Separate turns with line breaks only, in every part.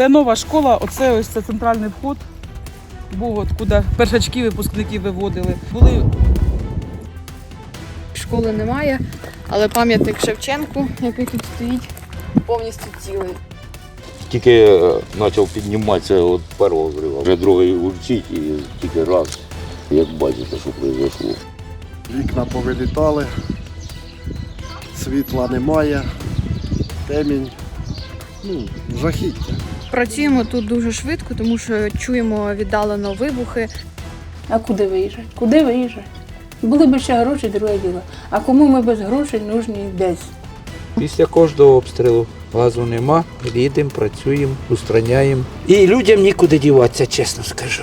Це нова школа, оце ось це центральний вход. Був от куди першачки, випускники виводили. Були
Школи немає, але пам'ятник Шевченку, який тут стоїть, повністю цілий.
Тільки е, почав підніматися від першого взриву. Вже другий урчить і тільки раз, як бачите, що произошло.
Вікна повилітали, світла немає, темінь, ну, жахіття.
Працюємо тут дуже швидко, тому що чуємо віддалено вибухи.
А куди виїжджати? Куди виїжджати? Були б ще гроші, друге діло. А кому ми без грошей нужні десь?
Після кожного обстрілу газу нема, їдемо, працюємо, устраняємо. І людям нікуди діватися, чесно скажу.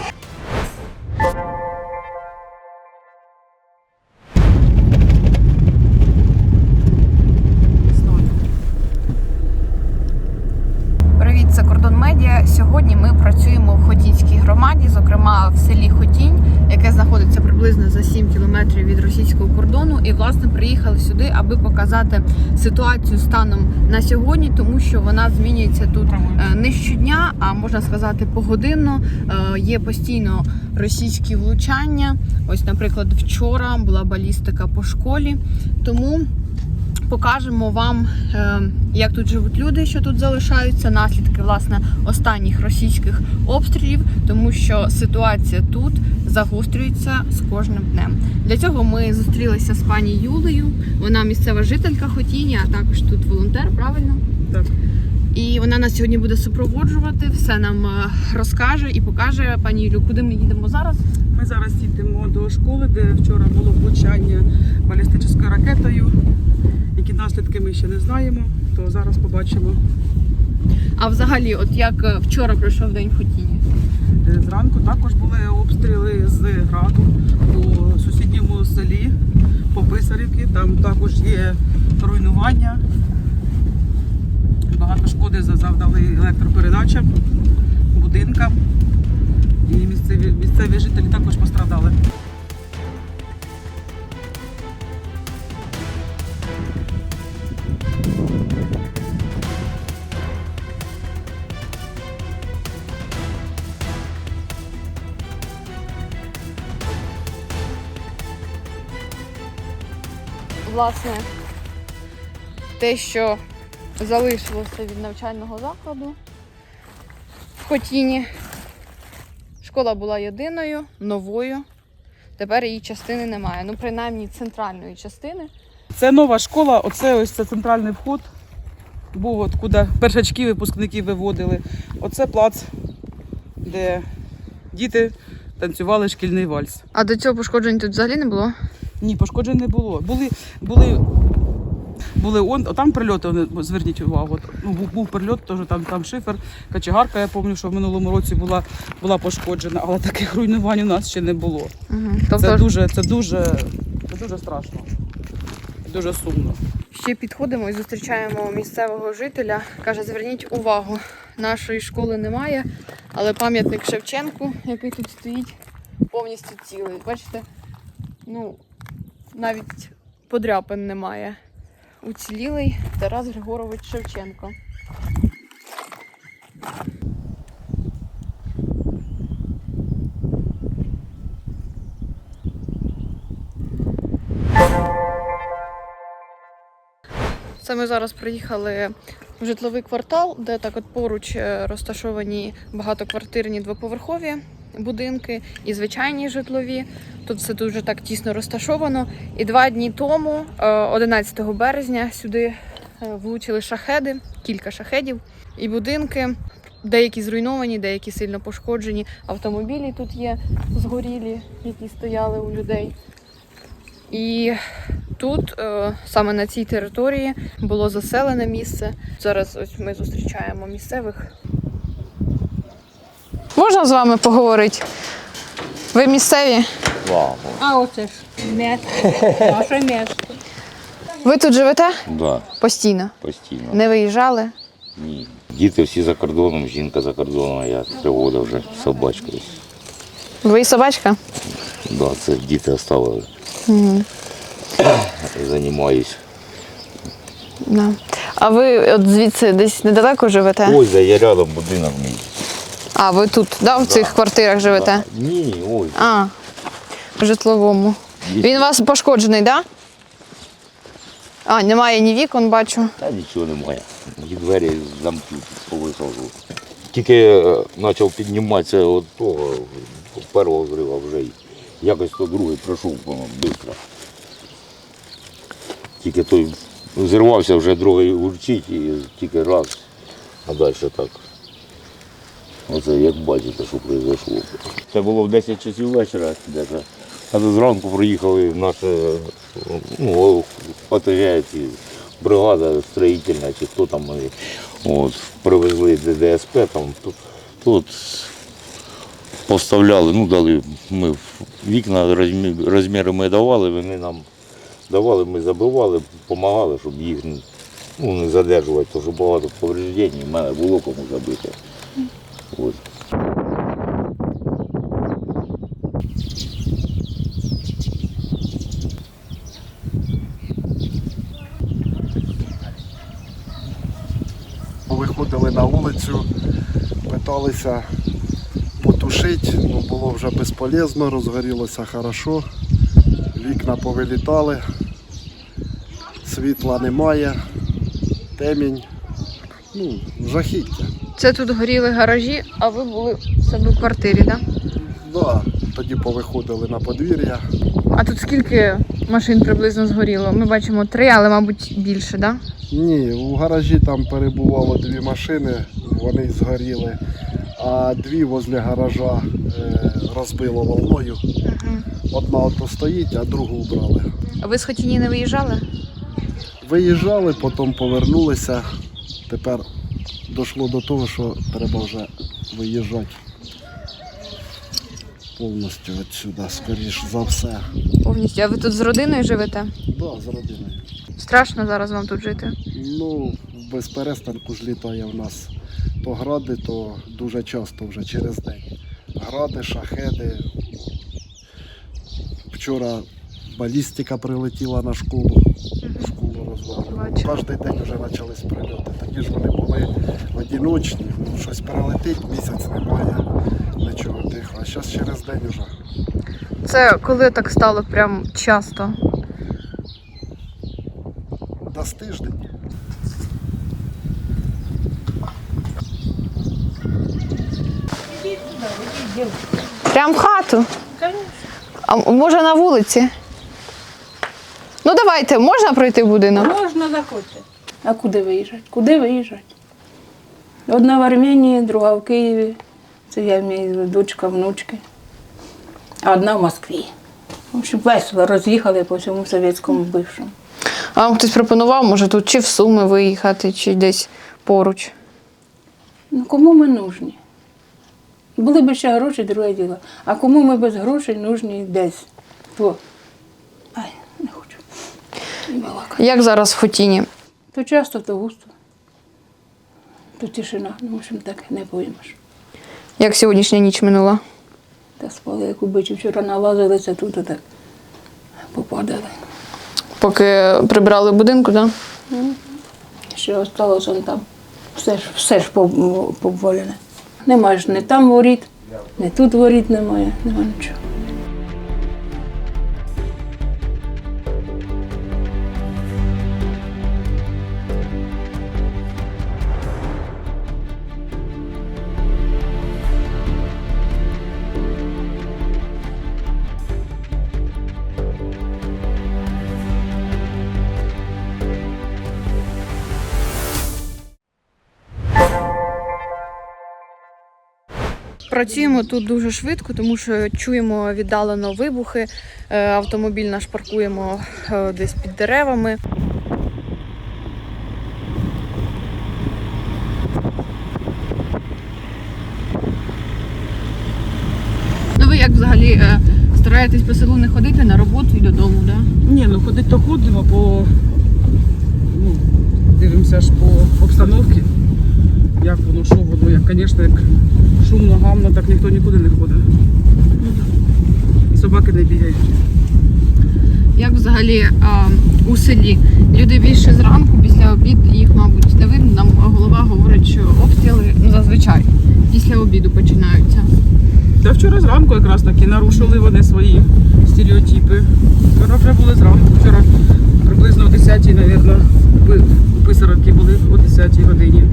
Кілометрів від російського кордону. І власне приїхали сюди, аби показати ситуацію станом на сьогодні, тому що вона змінюється тут е, не щодня, а можна сказати погодинно. Е, Є постійно російські влучання. Ось, наприклад, вчора була балістика по школі. Тому покажемо вам, е, як тут живуть люди, що тут залишаються, наслідки власне останніх російських обстрілів, тому що ситуація тут загострюється з кожним днем. Для цього ми зустрілися з пані Юлею. Вона місцева жителька Хотіні, а також тут волонтер, правильно?
Так.
І вона нас сьогодні буде супроводжувати, все нам е, розкаже і покаже. Пані Юлю, куди ми їдемо зараз?
Ми зараз їдемо до школи, де вчора було влучання балістичною ракетою. Які наслідки ми ще не знаємо, то зараз побачимо.
А взагалі, от як е, вчора пройшов день в Хотіні?
Е, Зранку також були обстріли з у сусідньому селі по Писарівці. Там також є руйнування. Багато шкоди завдали електропередачам, будинкам. І місцеві, місцеві жителі також пострадали.
Власне, те, що залишилося від навчального закладу в Хотіні. Школа була єдиною, новою. Тепер її частини немає. Ну, принаймні, центральної частини.
Це нова школа, оце ось це центральний вход. Був от куди першачки, випускники виводили. Оце плац, де діти танцювали шкільний вальс.
А до цього пошкоджень тут взагалі не було?
Ні, пошкоджень не було. Були, були, були он, там прильоти, вони, зверніть увагу. Ну, був, був прильот, теж там, там шифер, качегарка, я пам'ятаю, що в минулому році була, була пошкоджена, але таких руйнувань у нас ще не було.
Угу.
Це
Тобто
дуже, це дуже, це дуже страшно. Дуже сумно.
ще підходимо і зустрічаємо місцевого жителя. Каже, зверніть увагу, нашої школи немає, але пам'ятник Шевченку, який тут стоїть, повністю цілий. Бачите? Ну, навіть подряпин немає. Уцілілий Тарас Григорович Шевченко. Це ми зараз приїхали в житловий квартал, де так от поруч е, розташовані багатоквартирні двоповерхові будинки і звичайні житлові. Тут все дуже так тісно розташовано. І два дні тому, е, 11 березня, сюди е, влучили шахеди, кілька шахедів і будинки. Деякі зруйновані, деякі сильно пошкоджені. Автомобілі тут є згорілі, які стояли у людей. І тут, е, саме на цій території, було заселене місце. Зараз ось ми зустрічаємо місцевих. Можна з вами поговорити? Ви місцеві?
Вау.
А оце ж місто, наше місто.
Ви тут живете?
Да,
Постійно.
постійно.
Не виїжджали?
Ні. Діти всі за кордоном, жінка за кордоном, а я приводив вже собачку.
Ви і собачка?
Да, це діти оставили.
Угу.
Займаюсь.
Да. А ви от звідси десь недалеко живете?
Ось де є рядом будинок мій.
А, ви тут, да, в цих квартирах живете?
Ні, ось.
А, в житловому. Він у вас пошкоджений, так? Да? А, немає ні вікон, бачу.
Та нічого немає. І двері замки повисажу. Тільки е, почав підніматися від того першого зрива вже й якось то другий пройшов по-моєму, швидко. Тільки той зірвався, вже другий урчить і тільки раз, а далі так. Оце як бачите, що произошло. Це було в 10 часів вечора, десь. а то зранку приїхали наші ну, ці бригада строїтельна, чи хто там вони. От, привезли ДСП, там тут, тут поставляли, ну дали ми вікна розміри ми давали, вони нам давали, ми забивали, допомагали, щоб їх ну, не задержувати, тому що багато повреждень, в мене було кому забити. От.
Виходили на вулицю, питалися потушити, ну було вже безполезно, розгорілося хорошо, вікна повилітали, світла немає, темінь, ну, жахіття.
Це тут горіли гаражі, а ви були в себе в квартирі, так? Да?
Да, тоді повиходили на подвір'я.
А тут скільки машин приблизно згоріло? Ми бачимо три, але, мабуть, більше, так? Да?
Ні, у гаражі там перебувало дві машини, вони згоріли, а дві возле гаража е, розбило волною. Одна ото стоїть, а другу убрали.
А ви з Хотіні не виїжджали?
Виїжджали, потім повернулися. Тепер дійшло до того, що треба вже виїжджати повністю відсюди, скоріш за все.
Повністю. А ви тут з родиною живете?
Да, з родиною.
Страшно зараз вам тут жити.
Ну, без перестанку ж літає в нас то гради, то дуже часто вже через день. Гради, шахеди. Вчора балістика прилетіла на школу.
Бачу.
Кожен день вже почались прильоти. Тоді ж вони були одиночні, ну, щось прилетить, місяць немає, нічого тихо. А зараз через день вже.
Це коли так стало прям часто?
Десь тиждень.
Прям в хату? А може на вулиці? Ну давайте, можна пройти в будинок?
Можна заходьте. А куди виїжджати? Куди виїжджати? Одна в Арменії, друга в Києві. Це я мій дочка, внучки. А одна в Москві. В общем, весело роз'їхали по всьому совєтському бившому.
А вам хтось пропонував, може тут чи в Суми виїхати, чи десь поруч.
Ну кому ми нужні? Були б ще гроші, друге діло. А кому ми без грошей нужні десь? То. Ай, не хочу. І балакати.
Як зараз в Хотіні?
То часто, то густо. То тишина. Ну, в общем, так не поймеш.
Як сьогоднішня ніч минула?
Та спали, як убичі. Вчора налазилися тут, а так попадали.
Поки прибрали будинку, так?
Ще осталось он там. Все ж, все ж поб- поболене. Немає ж не там воріт, не тут воріт немає, нема нічого.
Працюємо тут дуже швидко, тому що чуємо віддалено вибухи. Е, Автомобіль наш паркуємо е, десь під деревами. Ну ви як взагалі е, стараєтесь по селу не ходити на роботу і додому, так? Да?
Ні, ну ходить то ходимо, по ну, дивимося ж по обстановці. Як воно, що воно, як, звісно, як шумно, гамно, так ніхто нікуди не ходить. І собаки не бігають.
як взагалі а, у селі? Люди більше зранку, після обід їх, мабуть, не видно. Нам голова говорить, що обстріли ну, зазвичай після обіду починаються.
Та вчора зранку якраз таки нарушили вони свої стереотипи. Вчора вже були зранку. Вчора приблизно о 10-й, мабуть, у писарки були о 10-й годині.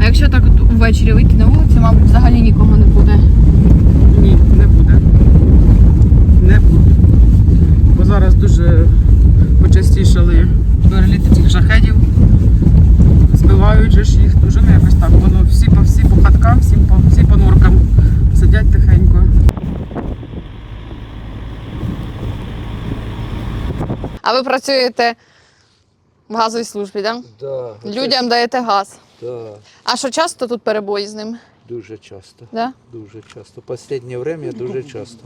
А якщо так от ввечері вийти на вулицю, мабуть, взагалі нікого не буде.
Ні, не буде. Не буде. Бо зараз дуже почастішали переліти цих шахедів. Збивають же ж їх дуже ну, якось так. Воно всі по всі по хаткам, всі по всі по норкам сидять тихенько.
А ви працюєте в газовій службі, так?
Да,
Людям даєте газ.
Да,
А що часто тут перебої з ним?
дуже часто.
Да?
Дуже часто. Останнє время дуже часто.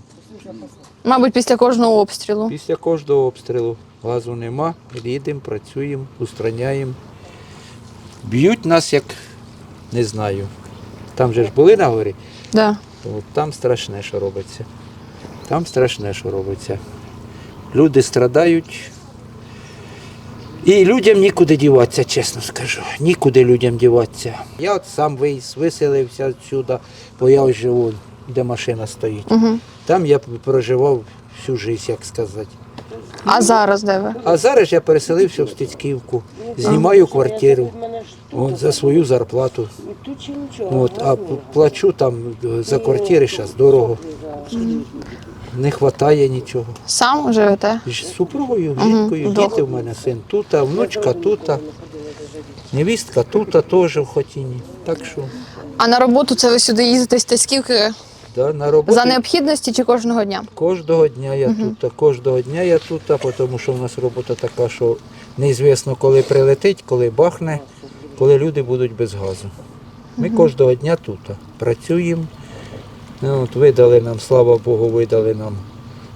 Мабуть, після кожного обстрілу.
Після кожного обстрілу газу нема, їдемо, працюємо, устраняємо. Б'ють нас як не знаю. Там же ж були на горі,
Да.
От там страшне, що робиться. Там страшне, що робиться. Люди страдають. І людям нікуди діватися, чесно скажу. Нікуди людям діватися. Я от сам виїзд, виселився сюди, бо я ось живу, де машина стоїть.
Угу.
Там я проживав всю життя, як сказати.
А зараз де ви?
А зараз я переселився в Стецьківку, знімаю квартиру от, за свою зарплату. От, а плачу там за квартири зараз дорого. Не вистачає нічого.
Сам живете?
З супругою, жінкою,
вдвох.
діти в мене син тут, а внучка тут, невістка тут теж в Хотіні. Так що
А на роботу це ви сюди їздите Тисківки
да, на роботі
за необхідності чи кожного дня?
кожного дня я тут, кожного дня я тут, тому що в нас робота така, що неізвісно, коли прилетить, коли бахне, коли люди будуть без газу. Ми кожного дня тут працюємо. Ну, от видали нам, слава Богу, видали нам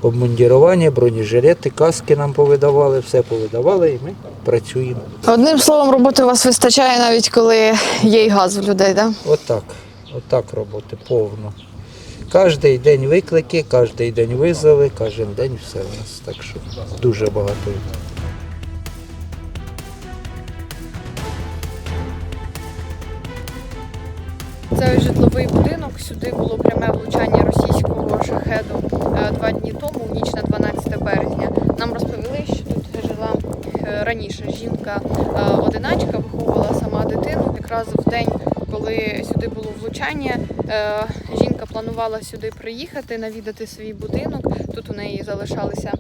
обмундірування, бронежилети, каски нам повидавали, все повидавали і ми працюємо.
Одним словом, роботи у вас вистачає навіть коли є й газ у людей, так?
Отак, отак роботи повно. Кожний день виклики, кожен день визови, кожен день все у нас. Так що дуже багато.
Це житловий будинок. Сюди було пряме влучання російського шахеду е, два дні тому, в ніч на 12 березня. Нам розповіли, що тут жила е, раніше жінка е, виховувала сама дитину. Якраз в день, коли сюди було влучання, жінка планувала сюди приїхати, навідати свій будинок. Тут у неї залишалися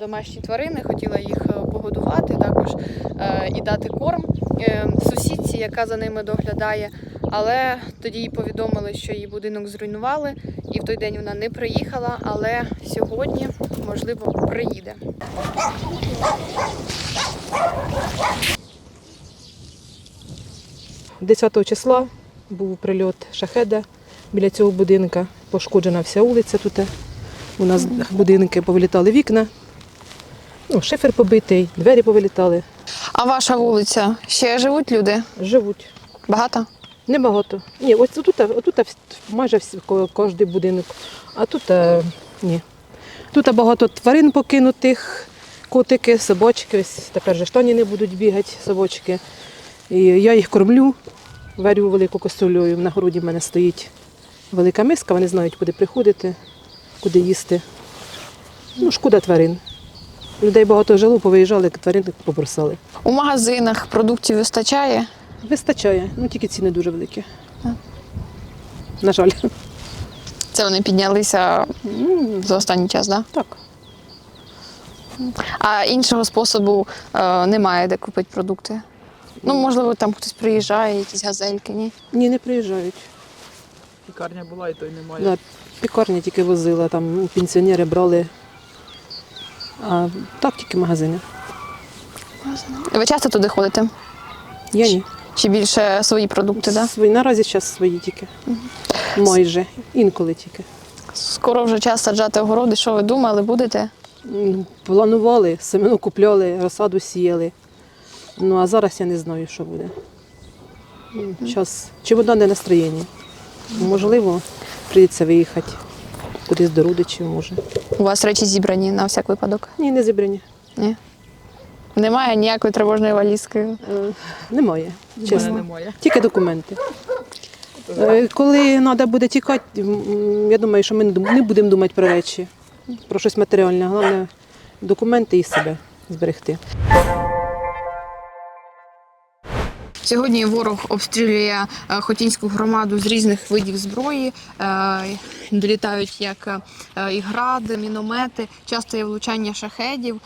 домашні тварини, хотіла їх погодувати, також і дати корм сусідці, яка за ними доглядає. Але тоді їй повідомили, що її будинок зруйнували, і в той день вона не приїхала, але сьогодні, можливо, приїде.
– 10 числа був прильот шахеда біля цього будинка. Пошкоджена вся вулиця тут. У нас будинки повилітали вікна, ну, шифер побитий, двері повилітали.
А ваша вулиця ще живуть люди?
Живуть.
Багато?
Небагато. Ні, ось тут, тут майже кожен будинок. А тут е, ні. Тут багато тварин покинутих, котики, собачки. Ось тепер же штані не будуть бігати, собачки. І я їх кормлю, варю велику каструлею. На городі в мене стоїть велика миска, вони знають, куди приходити, куди їсти. Ну, шкода тварин. Людей багато жило, повиїжджали, тварин попросили.
У магазинах продуктів вистачає.
Вистачає, ну тільки ціни дуже великі. На жаль.
Це вони піднялися за останній час, так?
так.
А іншого способу е, немає, де купити продукти. Ну, можливо, там хтось приїжджає, якісь газельки, ні.
Ні, не приїжджають.
Пікарня була і то й немає.
Да, пікарня тільки возила, там пенсіонери брали. А так тільки магазини.
Ви часто туди ходите?
Я ні.
Чи більше свої продукти, так?
Свої, наразі зараз свої тільки. Майже. Інколи тільки.
Скоро вже час саджати огороди. Що ви думали, будете?
Планували, семено купляли, розсаду сіяли. Ну а зараз я не знаю, що буде. Час. Чи вода не настроєння? Можливо, прийдеться виїхати. кудись до родичів може.
У вас речі зібрані на всяк випадок?
Ні, не зібрані.
Немає ніякої тривожної валізки.
Е, Немає, чесно. Тільки документи. Е, Коли треба буде тікати, я думаю, що ми не будемо думати про речі, про щось матеріальне. Головне документи і себе зберегти.
Сьогодні ворог обстрілює е, Хотінську громаду з різних видів зброї. Е, Долітають як е, і гради, міномети, часто є влучання шахедів.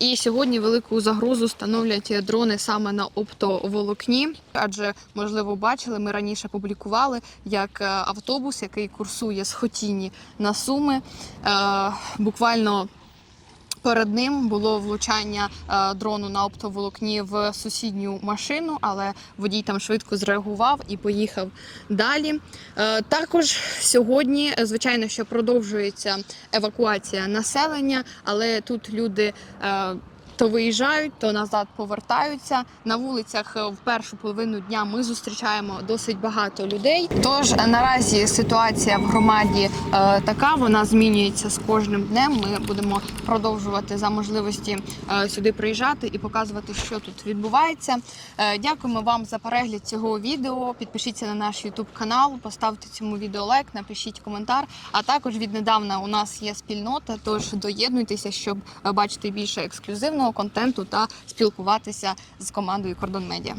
І сьогодні велику загрозу становлять дрони саме на оптоволокні. Адже, можливо, бачили, ми раніше публікували, як автобус, який курсує з Хотіні на Суми, буквально Перед ним було влучання е, дрону на оптоволокні в сусідню машину, але водій там швидко зреагував і поїхав далі. Е, також сьогодні, е, звичайно, що продовжується евакуація населення, але тут люди. То виїжджають, то назад повертаються. На вулицях е, в першу половину дня ми зустрічаємо досить багато людей. Тож е, наразі ситуація в громаді е, така, вона змінюється з кожним днем. Ми будемо продовжувати за можливості е, сюди приїжджати і показувати, що тут відбувається. Е, дякуємо вам за перегляд цього відео. Підпишіться на наш YouTube канал, поставте цьому відео лайк, напишіть коментар. А також віднедавна у нас є спільнота, тож доєднуйтеся, щоб е, бачити більше ексклюзивного контенту та спілкуватися з командою Кордон Медіа.